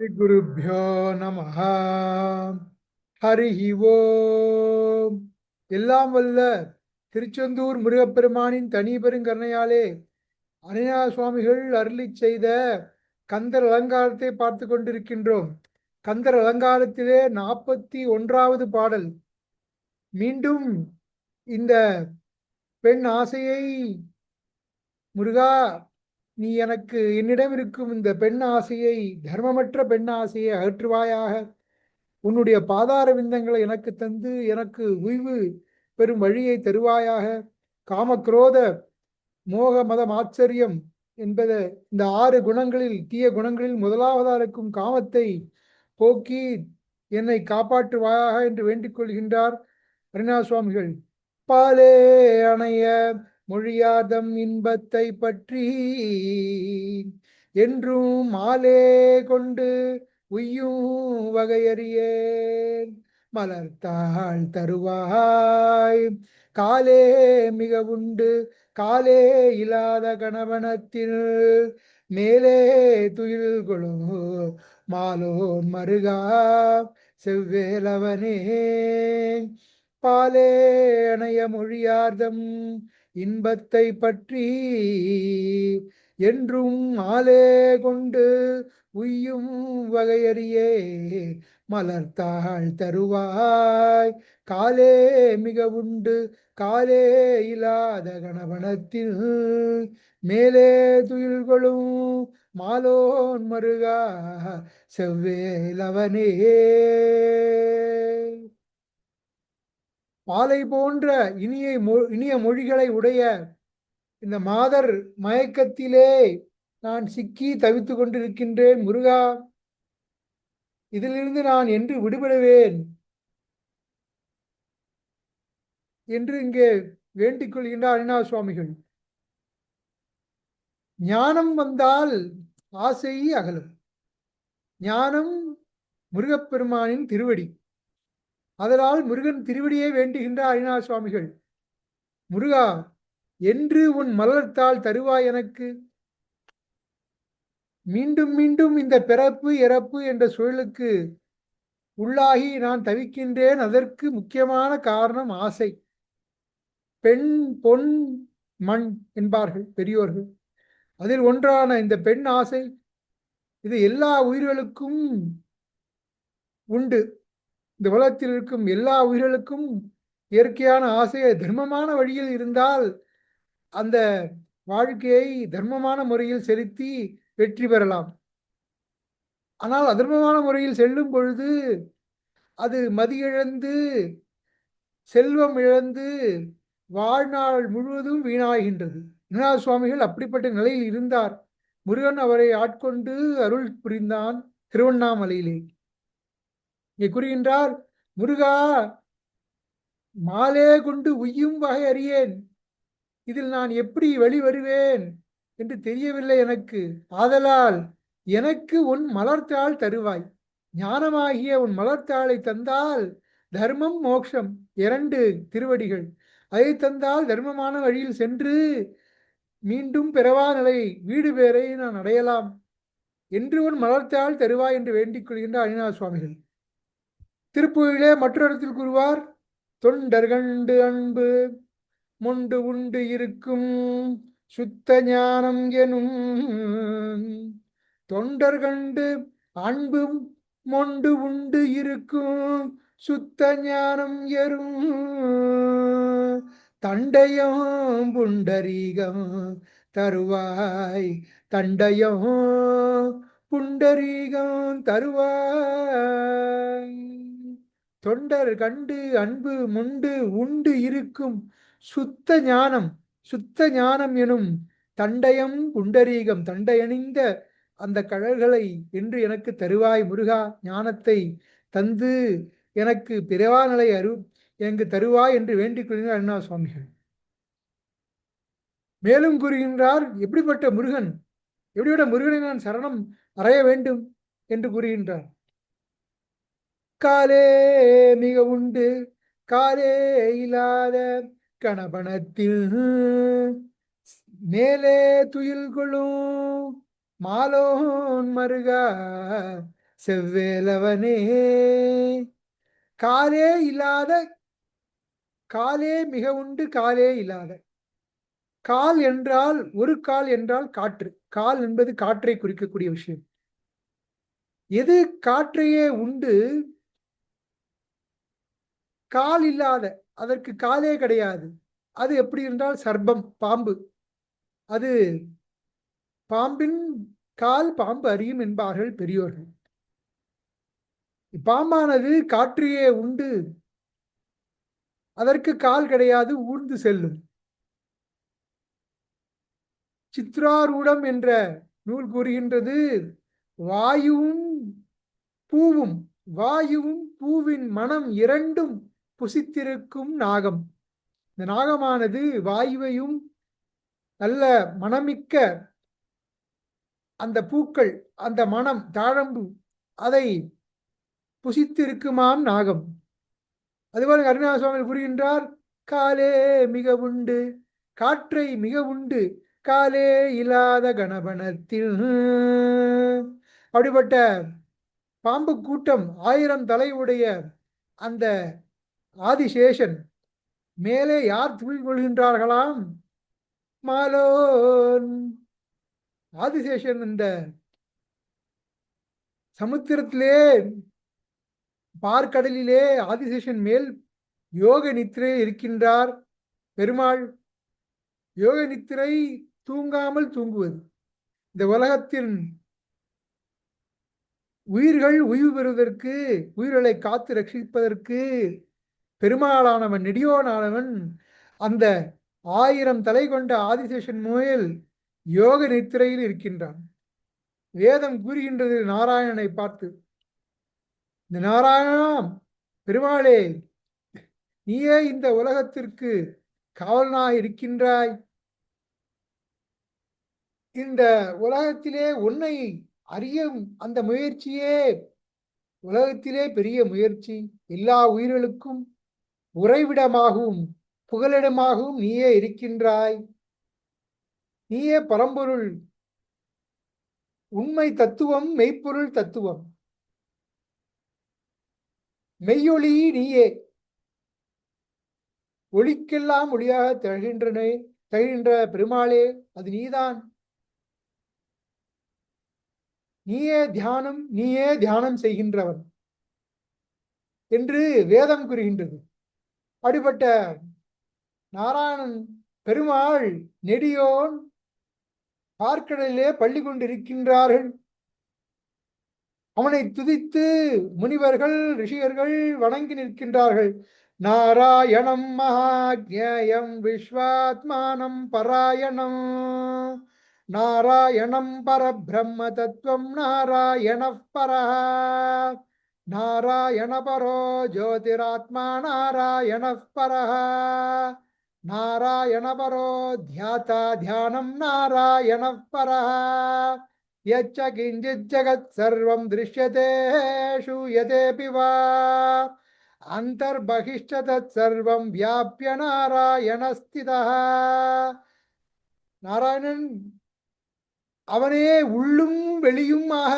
ஸ்ரீகுருப்போ நம ஹரிஹி ஓம் எல்லாம் வல்ல திருச்செந்தூர் முருகப்பெருமானின் தனி பெருங்கருணையாலே அனயா சுவாமிகள் அருளிச் செய்த கந்தர் அலங்காரத்தை பார்த்து கொண்டிருக்கின்றோம். கந்தர் அலங்காரத்திலே நாற்பத்தி ஒன்றாவது பாடல். மீண்டும் இந்த பெண் ஆசையை முருகா நீ எனக்கு என்னிடம் இருக்கும் இந்த பெண் ஆசையை தர்மமற்ற பெண் ஆசையை அகற்றுவாயாக. உன்னுடைய பாதார விந்தங்களை எனக்கு தந்து எனக்கு உய்வு பெறும் வழியை தருவாயாக. காமக்ரோத மோக மதம் ஆச்சரியம் என்பத இந்த ஆறு குணங்களில் தீய குணங்களில் முதலாவதாக இருக்கும் காமத்தை போக்கி என்னை காப்பாற்றுவாயாக என்று வேண்டிக் கொள்கின்றார் அருணா சுவாமிகள் பாலே அணைய மொழியாதம் இன்பத்தை பற்றி என்றும் மாலே கொண்டு உய்யும் வகையறியேன். மலர்த்தாள் தருவாய். காலே மிக உண்டு. காலே இல்லாத கணவனத்தில் மேலே துயில் கொழு மாலோன் மருகா. செவ்வேலவனே. பாலே அணைய மொழியார்தம் இன்பத்தை பற்றி என்றும் ஆலே கொண்டு உய்யும் வகையறியே. மலர்த்தாள் தருவாய். காலே மிக உண்டு. காலே இல்லாத கணவனத்தில் மேலே துயில்களும் மாலோன் மருகா. செவ்வேலவனே பாலை போன்ற இனிய இனிய மொழிகளை உடைய இந்த மாதர் மயக்கத்திலே நான் சிக்கி தவித்து கொண்டிருக்கின்றேன் முருகா. இதிலிருந்து நான் என்று விடுபடுவேன். என்று இங்கே வேண்டிக் கொள்கின்றார் அருணா சுவாமிகள். ஞானம் வந்தால் ஆசை அகலும். ஞானம் முருகப்பெருமானின் திருவடி. அதனால் முருகன் திருவடியை வேண்டுகின்ற அரிநாத சுவாமிகள். முருகா என்று உன் மலர்த்தால் தருவாய் எனக்கு? மீண்டும் மீண்டும் இந்த பிறப்பு இறப்பு என்ற சூழலுக்கு உள்ளாகி நான் தவிக்கின்றேன். அதற்கு முக்கியமான காரணம் ஆசை. பெண் பொன் மண் என்பார்கள் பெரியோர்கள். அதில் ஒன்றான இந்த பெண் ஆசை இது எல்லா உயிர்களுக்கும் உண்டு. இந்த உலகத்தில் இருக்கும் எல்லா உயிர்களுக்கும் இயற்கையான ஆசையை தர்மமான வழியில் இருந்தால் அந்த வாழ்க்கையை தர்மமான முறையில் செலுத்தி வெற்றி பெறலாம். ஆனால் அதர்மமான முறையில் செல்லும் பொழுது அது மதியிழந்து செல்வம் இழந்து வாழ்நாள் முழுவதும் வீணாகின்றது. விநாத சுவாமிகள் அப்படிப்பட்ட நிலையில் இருந்தார். முருகன் அவரை ஆட்கொண்டு அருள் புரிந்தான் திருவண்ணாமலையிலே. இங்கே கூறுகின்றார் முருகா மாலே கொண்டு உய்யும் வகை அறியேன். இதில் நான் எப்படி வெளிவருவேன் என்று தெரியவில்லை எனக்கு. ஆதலால் எனக்கு உன் மலர்த்தாள் தருவாய். ஞானமாகிய உன் மலர்த்தாளை தந்தால் தர்மம் மோக்ஷம் இரண்டு திருவடிகள். அதை தந்தால் தர்மமான வழியில் சென்று மீண்டும் பிறவா நிலை வீடு பேரை நான் அடையலாம். என்று உன் மலர்த்தால் தருவாய் என்று வேண்டிக் கொள்கின்ற அரிநாத சுவாமிகள். திருப்புயிலே மற்றொருத்தில் கூறுவார் தொண்டர்கண்டு அன்பு முண்டு உண்டு இருக்கும் சுத்த ஞானம் எனும் தொண்டர் கண்டு அன்பு மொண்டு உண்டு இருக்கும் சுத்த ஞானம் எறும் தண்டையம் புண்டரீகம் தருவாய் தண்டையம் புண்டரீகம் தருவாய். தொண்டர் கண்டு அன்பு முண்டு உண்டு இருக்கும் சுத்த ஞானம் சுத்த ஞானம் எனும் தண்டயம் புண்டரீகம் தண்டையணிந்த அந்த கழல்களை என்று எனக்கு தருவாய் முருகா ஞானத்தை தந்து எனக்கு பிறவா நிலை அரு எனக்கு தருவாய் என்று வேண்டிக் கொள்கிறார் அண்ணா சுவாமிகள். மேலும் கூறுகின்றார் எப்படிப்பட்ட முருகன்? எப்படிப்பட்ட முருகனை நான் சரணம் அறைய வேண்டும்? என்று கூறுகின்றார். காலே மிக உண்டு காலே இல்லாத கணபணத்தில். மேலே துயில் கொள்ளும் மாலோன் மருகா செவ்வேலவனே. காலே இல்லாத காலே மிக உண்டு காலே இல்லாத. கால் என்றால் ஒரு கால் என்றால் காற்று. கால் என்பது காற்றை குறிக்கக்கூடிய விஷயம். எது காற்றையே உண்டு கால் இல்லாத அதற்கு காலே கிடையாது. அது எப்படி என்றால் சர்பம் பாம்பு. அது பாம்பின் கால் பாம்பு அறியும் என்பார்கள் பெரியோர்கள். பாம்பானது காற்றையே உண்டு. அதற்கு கால் கிடையாது ஊர்ந்து செல்லும். சித்ராரூடம் என்ற நூல் கூறுகின்றது வாயுவும் பூவும் வாயுவும் பூவின் மனம் இரண்டும் புசித்திருக்கும் நாகம். இந்த நாகமானது வாயுவையும் நல்ல மனமிக்க அந்த பூக்கள் அந்த மனம் தாழம்பு அதை புசித்திருக்குமாம் நாகம். அதுபோல கருணாச சுவாமி கூறுகின்றார் காலே மிக உண்டு காற்றை மிக உண்டு காலே இல்லாத கணபனத்தில். அப்படிப்பட்ட பாம்பு கூட்டம் ஆயிரம் தலையுடைய அந்த ஆதிசேஷன். மேலே யார் துயில் கொள்கின்றார்களாம் மாலோன். ஆதிசேஷன் இந்த சமுத்திரத்திலே பார்க்கடலிலே ஆதிசேஷன் மேல் யோக நித்திரை இருக்கின்றார். பெருமாள் யோக நித்திரை தூங்காமல் தூங்குவது. இந்த உலகத்தின் உயிர்கள் உய்வு பெறுவதற்கு உயிர்களை காத்து ரட்சிப்பதற்கு பெருமாளானவன் நெடியோனானவன் அந்த ஆயிரம் தலை கொண்ட ஆதிசேஷன் மூயில் யோக நித்திரையில் இருக்கின்றான். வேதம் கூறுகின்றது நாராயணனை பார்த்து இந்த நாராயணாம் பெருமாளே நீயே இந்த உலகத்திற்கு காவலனாய் இருக்கின்றாய். இந்த உலகத்திலே உன்னை அறியும் அந்த முயற்சியே உலகத்திலே பெரிய முயற்சி. எல்லா உயிர்களுக்கும் உறைவிடமாகவும் புகலிடமாகவும் நீயே இருக்கின்றாய். நீயே பரம்பொருள். உண்மை தத்துவம் மெய்ப்பொருள் தத்துவம். மெய்யொளி நீயே. ஒளிக்கெல்லாம் ஒளியாக திகழ்கின்றனே திகழ்கின்ற பெருமாளே அது நீதான். நீயே தியானம் நீயே தியானம் செய்கின்றவன் என்று வேதம் கூறுகின்றது. அப்படிப்பட்ட நாராயணன் பெருமாள் நெடியோன் பார்க்கடலிலே பள்ளி கொண்டிருக்கின்றார்கள். அவனை துதித்து முனிவர்கள் ரிஷிகர்கள் வணங்கி நிற்கின்றார்கள். நாராயணம் மகாஜேயம் விஸ்வாத்மானம் பராயணம். நாராயணம் பரபிரம்ம தத்துவம் நாராயண பரஹ. நாராயண பரோ ஜோதிராத்மா நாராயண பரஹ நாராயண பரோ தியாதா தியானம் நாராயண பரஹ यच्च किञ्चित् जगत् सर्वं दृश्यते श्रूयतेऽपि वा अन्तर्बहिश्च तत्सर्वं व्याप्य नारायणस्थितः நாராயணன் அவனே உள்ளும் வெளியுமாக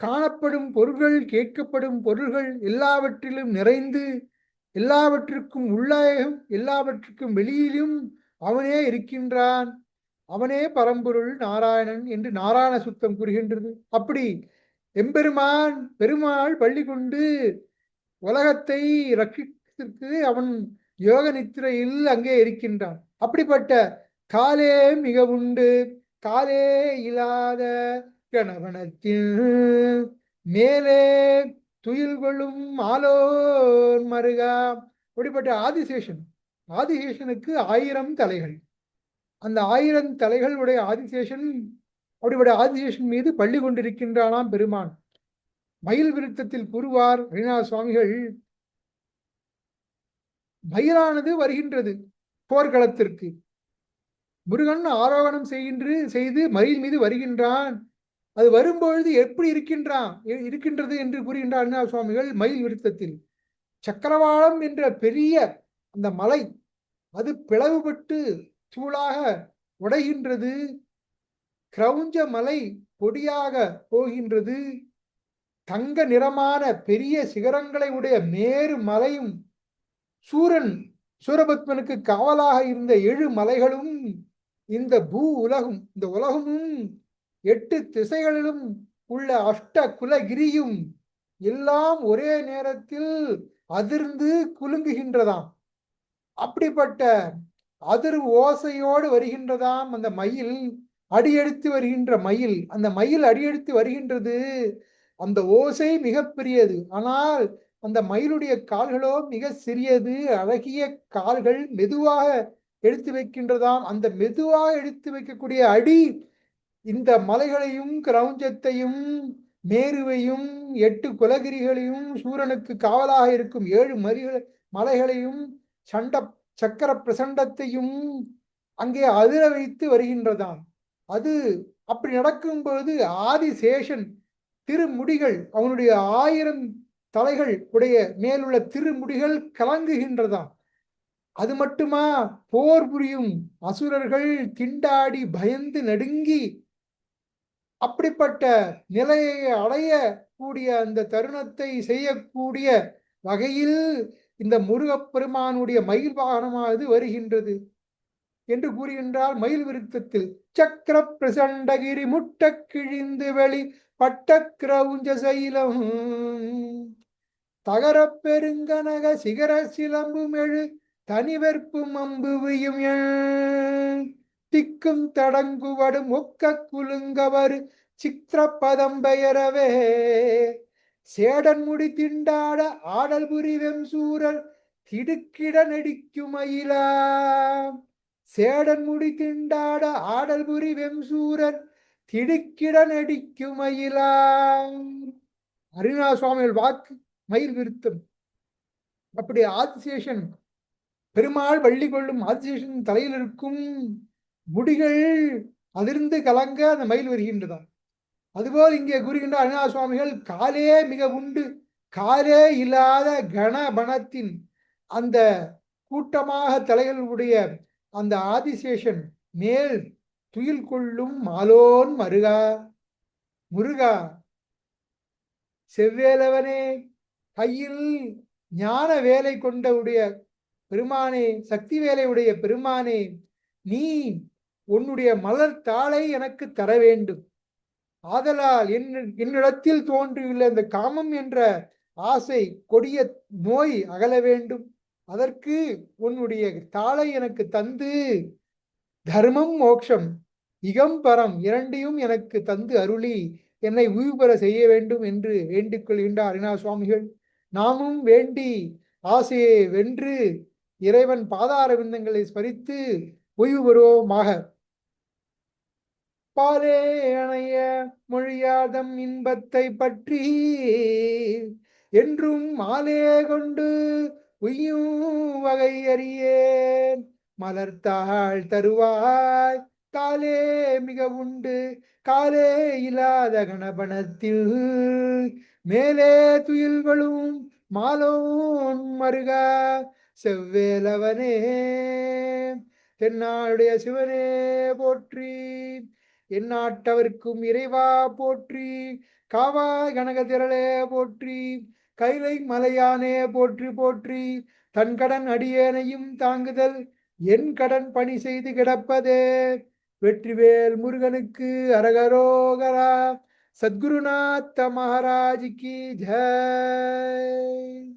காணப்படும் பொருள்கள் கேட்கப்படும் பொருள்கள் எல்லாவற்றிலும் நிறைந்து எல்லாவற்றுக்கும் உள்ளாயும் எல்லாவற்றுக்கும் வெளியிலும் அவனே இருக்கின்றான். அவனே பரம்பொருள் நாராயணன் என்று நாராயண சுத்தம் கூறுகின்றது. அப்படி எம்பெருமான் பெருமாள் பள்ளி கொண்டு உலகத்தை ரட்சித்திற்கு அவன் யோக நித்திரையில் அங்கே இருக்கின்றான். அப்படிப்பட்ட காலே மிக உண்டு. காலே இல்லாத கணவனத்தில் மேலே துயில் கொள்ளும் ஆலோன் மருகா. அப்படிப்பட்ட ஆதிசேஷன். ஆதிசேஷனுக்கு ஆயிரம் தலைகள். அந்த ஆயிரம் தலைகளுடைய ஆதிசேஷன் அப்படிப்பட்ட ஆதிசேஷன் மீது பள்ளி கொண்டிருக்கின்றானாம் பெருமான். மயில் விருத்தத்தில் கூறுவார் ஹரிநாத சுவாமிகள் மயிலானது வருகின்றது போர்க்களத்திற்கு. முருகன் ஆரோகணம் செய்கின்ற செய்து மயில் மீது வருகின்றான். அது வரும்பொழுது எப்படி இருக்கின்றான் இருக்கின்றது என்று கூறுகின்றார் அண்ணா சுவாமிகள் மயில் விருத்தத்தில். சக்கரவாளம் என்ற பெரிய அந்த மலை அது பிளவுபட்டு சூளாக உடைகின்றது. கிரௌஞ்ச மலை பொடியாக போகின்றது. தங்க நிறமான பெரிய சிகரங்களை உடைய மேரு மலையும் சூரன் சூரபத்மனுக்கு காவலாக இருந்த ஏழு மலைகளும் இந்த பூ உலகும் இந்த உலகமும் எட்டு திசைகளிலும் உள்ள அஷ்ட குலகிரியும் எல்லாம் ஒரே நேரத்தில் அதிர்ந்து குலுங்குகின்றதாம். அப்படிப்பட்ட அதிர் ஓசையோடு வருகின்றதாம் அந்த மயில் அடியெடுத்து வருகின்ற மயில். அந்த மயில் அடியெடுத்து வருகின்றது அந்த ஓசை மிகப்பெரியது ஆனால் அந்த மயிலுடைய கால்களோ மிக சிறியது. அழகிய கால்கள் மெதுவாக எடுத்து வைக்கின்றதாம். அந்த மெதுவாக எடுத்து வைக்கக்கூடிய அடி இந்த மலைகளையும் கிரௌஞ்சத்தையும் மேருவையும் எட்டு குலகிரிகளையும் சூரனுக்கு காவலாக இருக்கும் ஏழு மரிகள் மலைகளையும் சண்ட சக்கர பிரசண்டத்தையும் அங்கே அதிர வைத்து வருகின்றதாம். அது அப்படி நடக்கும் பொழுது ஆதிசேஷன் திருமுடிகள் அவனுடைய ஆயிரம் தலைகள் உடைய மேலுள்ள திருமுடிகள் கலங்குகின்றதாம். அது மட்டுமா? போர் புரியும் அசுரர்கள் திண்டாடி பயந்து நடுங்கி அப்படிப்பட்ட நிலையை அடைய கூடிய அந்த தருணத்தை செய்யக்கூடிய வகையில் இந்த முருகப்பெருமானுடைய மயில் வாகனமானது வருகின்றது. என்று கூறுகின்றால் மயில் விருத்தத்தில் சக்கர பிரசண்டகிரி முட்ட கிழிந்து வெளி பட்ட கிரவுஞ்ச சைலம். தகர பெருங்கனக சிகர சிலம்பும் எழு தனிவெற்பும் அம்புவியும் திக்கும் தடங்குவடும் ஒக்க குலுங்கவர் சித்திரப்பதம் பெயரவே. சேடன் முடி திண்டாட ஆடல் புரிவெம் சூரல் திடுக்கிட நடிக்குமயிலாம் சேடன் முடி திண்டாட ஆடல் புரிவெம் சூரன் திடுக்கிட நடிக்குமயிலாம் அருணா சுவாமிகள் வாக்கு மயில் விருத்தம். அப்படி ஆதிசேஷன் பெருமாள் வள்ளி கொள்ளும் ஆதிசேஷன் தலையில் இருக்கும் முடிகள் அதிர்ந்து கலங்க அந்த மயில் வருகின்றதாம். அதுபோல் இங்கே கூறுகின்ற அருணா சுவாமிகள் காலே மிக உண்டு. காலே இல்லாத கணபணத்தின் அந்த கூட்டமாக தலைகளுடைய அந்த ஆதிசேஷன் மேல் துயில் கொள்ளும் மாலோன் மருகா. முருகா செவ்வேலவனே கையில் ஞான வேலை கொண்ட உடைய பெருமானே சக்தி வேலை உடைய பெருமானே நீ உன்னுடைய மலர் தாளை எனக்கு தர வேண்டும். ஆதலால் என் என்னிடத்தில் தோன்றியுள்ள இந்த காமம் என்ற ஆசை கொடிய நோய் அகல வேண்டும். அதற்கு உன்னுடைய தாளை எனக்கு தந்து தர்மம் மோட்சம் இகம்பரம் இரண்டையும் எனக்கு தந்து அருளி என்னை உயிர்பெற செய்ய வேண்டும் என்று வேண்டிக் கொள்கின்றார் அரிணா சுவாமிகள் நாமும் வேண்டி ஆசையை வென்று இறைவன் பாதார விந்தங்களை ஸ்மரித்து ஓய்வு பெறுவோமாக பாலே அணைய மொழியாதம் இன்பத்தை பற்றி. என்றும் மாலே கொண்டு உயும் வகை அறியேன். மலர்த்தாள் தருவாய். காலே மிக உண்டு. காலே இல்லாத கணபணத்தில் மேலே துயில்களும் மாலோன் மருகா. செவ்வேலவனே தென்னாளுடைய சிவனே போற்றி. எந்நாட்டவர்க்கும் இறைவா போற்றி காவாய் கனகதிரளே போற்றி கைலை மலையானே போற்றி போற்றி. தன் கடன் அடியேனையும் தாங்குதல் என் கடன் பணி செய்து கிடப்பதே. வெற்றிவேல் முருகனுக்கு அரகரோகரா சத்குருநாத்த மகாராஜிக்கு ஜெய்.